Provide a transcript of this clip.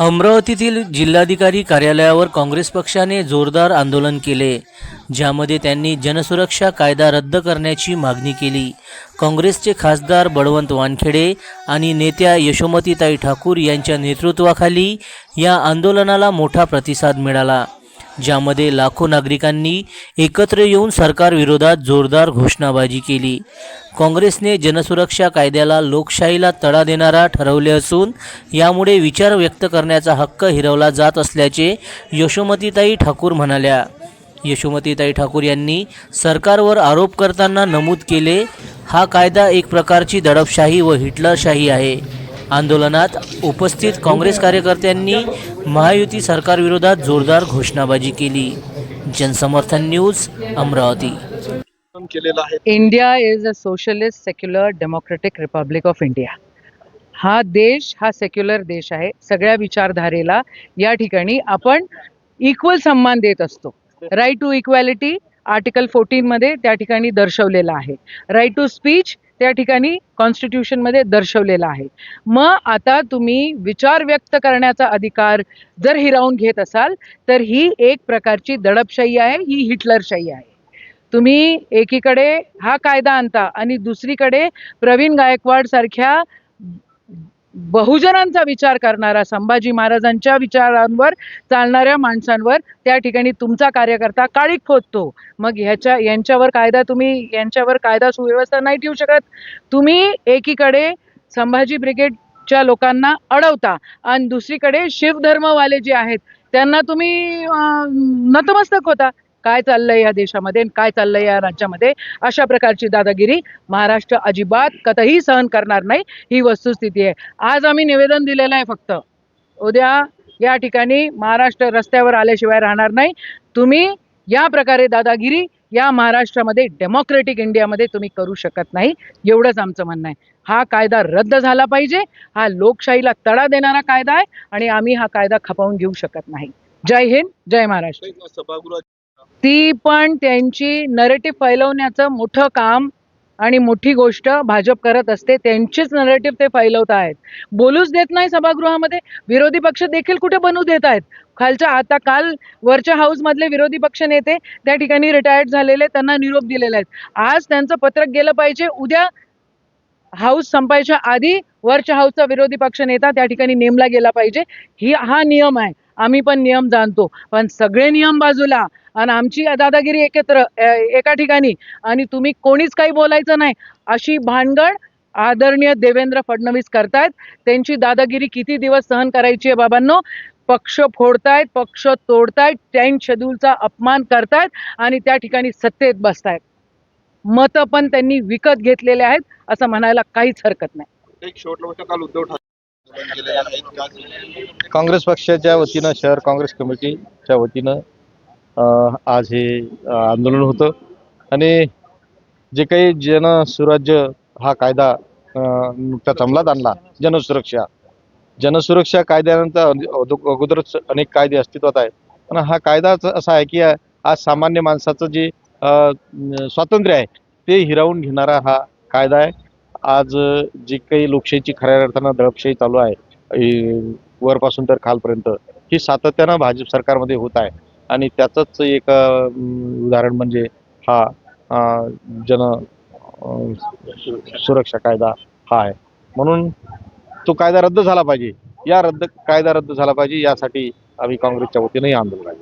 अमरावतीतील जिल्हाधिकारी कार्यालयावर काँग्रेस पक्षाने जोरदार आंदोलन केले ज्यामध्ये त्यांनी जनसुरक्षा कायदा रद्द करण्याची मागणी केली. काँग्रेसचे खासदार बळवंत वानखेडे आणि नेत्या यशोमतीताई ठाकूर यांच्या नेतृत्वाखाली या आंदोलनाला मोठा प्रतिसाद मिळाला. ज्यामध्ये लाखो नागरिकांनी एकत्र येऊन सरकारविरोधात जोरदार घोषणाबाजी केली. काँग्रेसने जनसुरक्षा कायद्याला लोकशाहीला तडा देणारा ठरवले असून यामुळे विचार व्यक्त करण्याचा हक्क हिरवला जात असल्याचे यशोमतीताई ठाकूर म्हणाल्या. यशोमतीताई ठाकूर यांनी सरकारवर आरोप करताना नमूद केले हा कायदा एक प्रकारची दडपशाही व हिटलरशाही आहे. आंदोलनात उपस्थित काँग्रेस कार्यकर्त्यांनी महायुती सरकारविरोधात जोरदार घोषणाबाजी केली. जनसमर्थन news Amravati. India is a socialist secular democratic republic of India. हा देश हा सेक्युलर देश आहे. सगळ्या विचारधारेला या ठिकाणी आपण इक्वल सन्मान देत असतो. राईट टू इक्वॅलिटी आर्टिकल फोर्टीनमध्ये त्या ठिकाणी दर्शवलेलं आहे. राईट टू स्पीच त्या ठिकाणी कॉन्स्टिट्यूशनमध्ये दर्शवलेला आहे. मग आता तुम्ही विचार व्यक्त करण्याचा अधिकार जर हिरावून घेत असाल तर ही एक प्रकारची दडपशाही आहे ही हिटलरशाही आहे. तुम्ही एकीकडे हा कायदा आणता आणि दुसरीकडे प्रवीण गायकवाड सारख्या बहुजनांचा विचार करणारा संभाजी महाराजांच्या विचारांवर चालणाऱ्या माणसांवर त्या ठिकाणी तुमचा कार्यकर्ता काळीक खोदतो मग ह्याच्या यांच्यावर कायदा तुम्ही यांच्यावर कायदा सुव्यवस्था नाही ठेवू शकत. तुम्ही एकीकडे संभाजी ब्रिगेडच्या लोकांना अडवता आणि दुसरीकडे शिवधर्मवाले जे आहेत त्यांना तुम्ही नतमस्तक होता. काय चाललंय या देशामध्ये आणि काय चाललंय या राज्यामध्ये? अशा प्रकारची दादागिरी महाराष्ट्र अजिबात कतही सहन करणार नाही. ही वस्तुस्थिती आहे. आज आम्ही निवेदन दिलेलं आहे फक्त. उद्या या ठिकाणी महाराष्ट्र रस्त्यावर आल्याशिवाय राहणार नाही. तुम्ही या प्रकारे दादागिरी या महाराष्ट्रामध्ये डेमोक्रेटिक इंडियामध्ये तुम्ही करू शकत नाही. एवढंच आमचं म्हणणं आहे. हा कायदा रद्द झाला पाहिजे. हा लोकशाहीला तडा देणारा कायदा आहे आणि आम्ही हा कायदा खपावून घेऊ शकत नाही. जय हिंद जय महाराष्ट्र. सभागृहात ती पण त्यांची नरेटिव्ह फैलवण्याचं मोठं काम आणि मोठी गोष्ट भाजप करत असते. त्यांचीच नरेटिव्ह ते फैलवत आहेत. बोलूच देत नाही सभागृहामध्ये. विरोधी पक्ष देखील कुठे बनवू देत आहेत? खालच्या आता काल वरच्या हाऊसमधले विरोधी पक्ष नेते त्या ठिकाणी रिटायर्ड झालेले त्यांना निरोप दिलेले आहेत आज त्यांचं पत्रक गेलं पाहिजे. उद्या हाऊस संपायच्या आधी वरच्या हाऊसचा विरोधी पक्ष नेता त्या ठिकाणी नेमला गेला पाहिजे. ही हा नियम आहे. आम्ही पण नियम जाणतो. पण सगळे नियम बाजूला आणि आमची दादागिरी एकत्र एका ठिकाणी. आणि तुम्ही कोणीच काही बोलायचं नाही. अशी भानगड आदरणीय देवेंद्र फडणवीस करतायत. त्यांची दादागिरी किती दिवस सहन करायची आहे बाबांनो? पक्ष फोडतायत पक्ष तोडतायत टाईम शेड्यूलचा अपमान करतायत आणि त्या ठिकाणी सत्तेत बसतायत. मतं पण त्यांनी विकत घेतलेले आहेत असं म्हणायला काहीच हरकत नाही. काँग्रेस पक्षाच्या वतीनं शहर काँग्रेस कमिटीच्या वतीनं आज हे आंदोलन होतं. आणि जे काही जनसुराज्य हा कायदा नुकताच अंमलात आणला जनसुरक्षा. जनसुरक्षा कायद्यानंतर अगोदरच अनेक कायदे अस्तित्वात आहेत. पण हा कायदाच असा आहे की आज सामान्य माणसाचं जे स्वातंत्र्य आहे ते हिरावून घेणारा हा कायदा आहे. आज जी काही लोकशाहीची खऱ्या अर्थानं दडपशाही चालू आहे वरपासून तर खालपर्यंत ही सातत्यानं भाजप सरकारमध्ये होत आहे. आणि त्याचंच एक उदाहरण म्हणजे हा जन सुरक्षा कायदा हा आहे. म्हणून तो कायदा रद्द झाला पाहिजे. या रद्द कायदा रद्द झाला पाहिजे यासाठी आम्ही काँग्रेसच्या वतीनंही आंदोलन आहे.